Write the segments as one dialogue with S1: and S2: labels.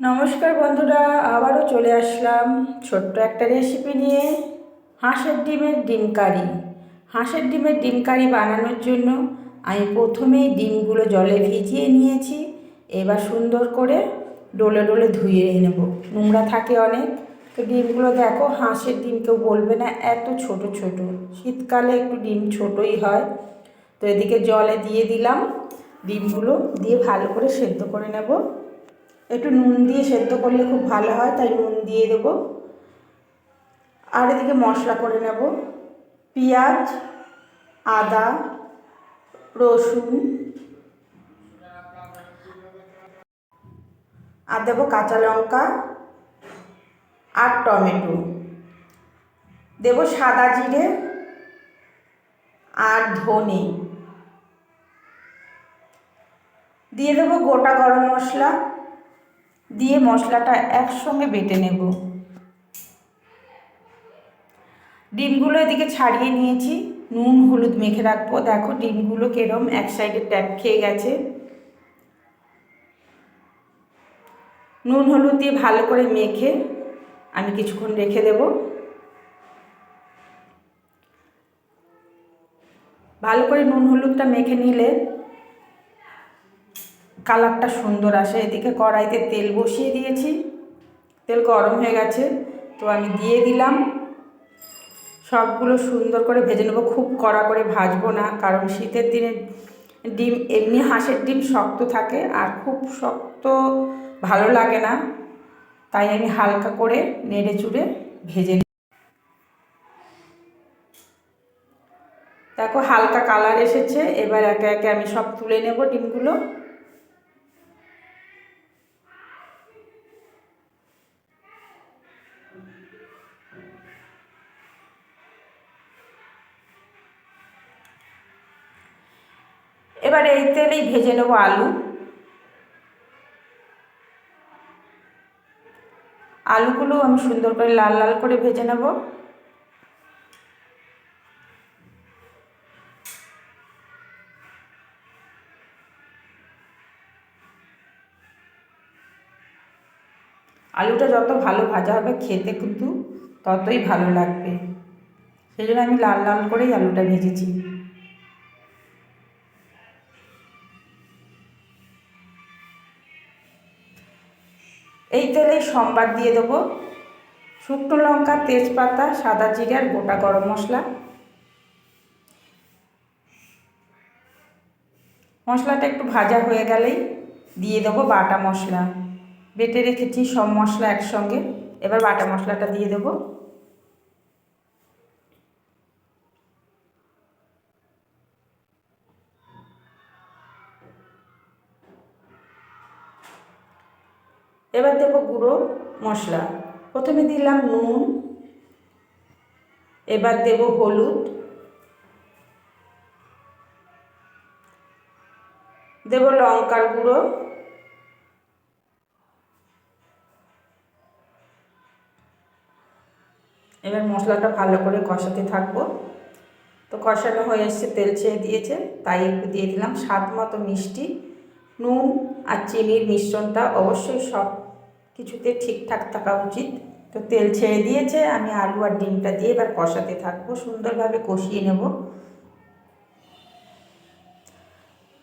S1: নমস্কার বন্ধুরা, আবারও চলে আসলাম ছোট্ট একটা রেসিপি নিয়ে, হাঁসের ডিমের ডিম কারি। হাঁসের ডিমের ডিম কারি বানানোর জন্য আমি প্রথমেই ডিমগুলো জলে ভিজিয়ে নিয়েছি, এবার সুন্দর করে ডোলে ডোলে ধুয়ে নেব। নোংরা থাকে অনেক, তো ডিমগুলো দেখো, হাঁসের ডিম কেউ বলবে না, এত ছোট ছোট। শীতকালে একটু ডিম ছোটই হয়। তো এদিকে জলে দিয়ে দিলাম, ডিমগুলো দিয়ে ভালো করে সেদ্ধ করে নেব। একটু নুন দিয়ে সেদ্ধ করলে খুব ভালো হয়, তাই নুন দিয়ে দেবো। আর এদিকে মশলা করে নেব। পেঁয়াজ, আদা, রসুন। আর দেবো কাঁচা লঙ্কা আর টমেটো। দেবো সাদা জিরে আর ধনে। দিয়ে দেবো গোটা গরম মশলা। দিয়ে মশলাটা একসঙ্গে বেটে নেব। ডিমগুলো এদিকে ছাড়িয়ে নিয়েছি। নুন, হলুদ মেখে রাখব। দেখো ডিমগুলো কেরম এক সাইডে ট্যাপ খেয়ে গেছে। নুন, হলুদ দিয়ে ভালো করে মেখে আমি কিছুক্ষণ রেখে দেব। ভালো করে নুন, হলুদটা মেখে নিলে কালারটা সুন্দর আসে। এদিকে কড়াইতে তেল বসিয়ে দিয়েছি। তেল গরম হয়ে গেছে, তো আমি দিয়ে দিলাম। সবগুলো সুন্দর করে ভেজে নেব। খুব কড়া করে ভাজবো না, কারণ শীতের দিনে ডিম, এমনি হাঁসের ডিম শক্ত থাকে আর খুব শক্ত ভালো লাগে না। তাই আমি হালকা করে নেড়ে চুড়ে ভেজে দেখো হালকা কালার এসেছে। এবার একে একে আমি সব তুলে নেব ডিমগুলো। এবার এই তেলেই ভেজে নেব আলু। আলুগুলো আমি সুন্দর করে লাল লাল করে ভেজে নেব। আলুটা যত ভালো ভাজা হবে খেতে কিন্তু ততই ভালো লাগবে। সেই জন্য আমি লাল লাল করেই আলুটা ভেজেছি। এই তেলেই সম্বাদ দিয়ে দেবো। শুকনো লঙ্কা, তেজপাতা, সাদা জিরে গোটা গরম মশলা। মশলাটা একটু ভাজা হয়ে গেলেই দিয়ে দেবো বাটা মশলা। বেটে রেখেছি সব মশলা একসঙ্গে। এবার বাটা মশলাটা দিয়ে দেবো। এবার দেবো গুঁড়ো মশলা। প্রথমে দিলাম নুন। এবার দেব হলুদ। দেব লঙ্কার গুঁড়ো। এবার মশলাটা ভালো করে কষাতে থাকব। তো কষানো হয়ে এসছে, তেল ছেড়ে দিয়েছে, তাই একটু দিয়ে দিলাম স্বাদ মতো মিষ্টি। নুন আর চিনির মিশ্রণটা অবশ্যই সব কিছুতে ঠিকঠাক থাকা উচিত। তো তেল ছেড়ে দিয়েছে, আমি আলু আর ডিমটা দিয়ে এবার কষাতে থাকব, সুন্দরভাবে কষিয়ে নেব।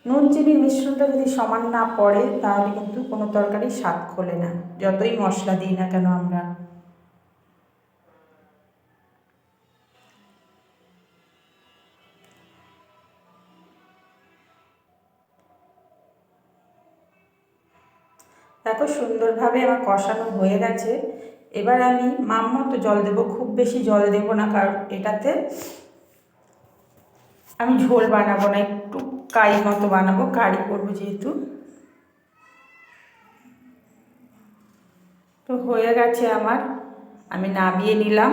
S1: নুন, চিনির মিশ্রণটা যদি সমান না পড়ে, তাহলে কিন্তু কোনো তরকারি স্বাদ খোলে না, যতই মশলা দিই না কেন আমরা। দেখো সুন্দরভাবে আমার কষানো হয়ে গেছে। এবার আমি মাম মতো জল দেব, খুব বেশি জল দেব না, কারণ এটাতে আমি ঝোল বানাবো না, একটু কাই মতো বানাবো, কারি করব যেহেতু। তো হয়ে গেছে আমার, আমি নামিয়ে নিলাম।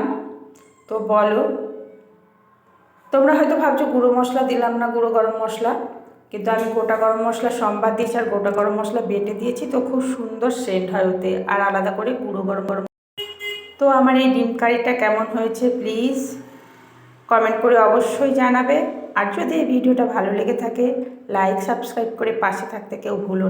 S1: তো বলো, তোমরা হয়তো ভাবছ গুঁড়ো মশলা দিলাম না, গুঁড়ো গরম মশলা। কিন্তু আমি গোটা গরম মশলা, সম্বাদ দিয়েছি আর গোটা গরম মশলা বেটে দিয়েছি, তো খুব সুন্দর সেন্ট হয় ওতে। আর আলাদা করে গুঁড়ো গরম গরম তো আমার এই ডিম কারিটা কেমন হয়েছে প্লিজ কমেন্ট করে অবশ্যই জানাবে। আর যদি এই ভিডিওটা ভালো লেগে থাকে, লাইক, সাবস্ক্রাইব করে পাশে থাকতে কেউ ভুলো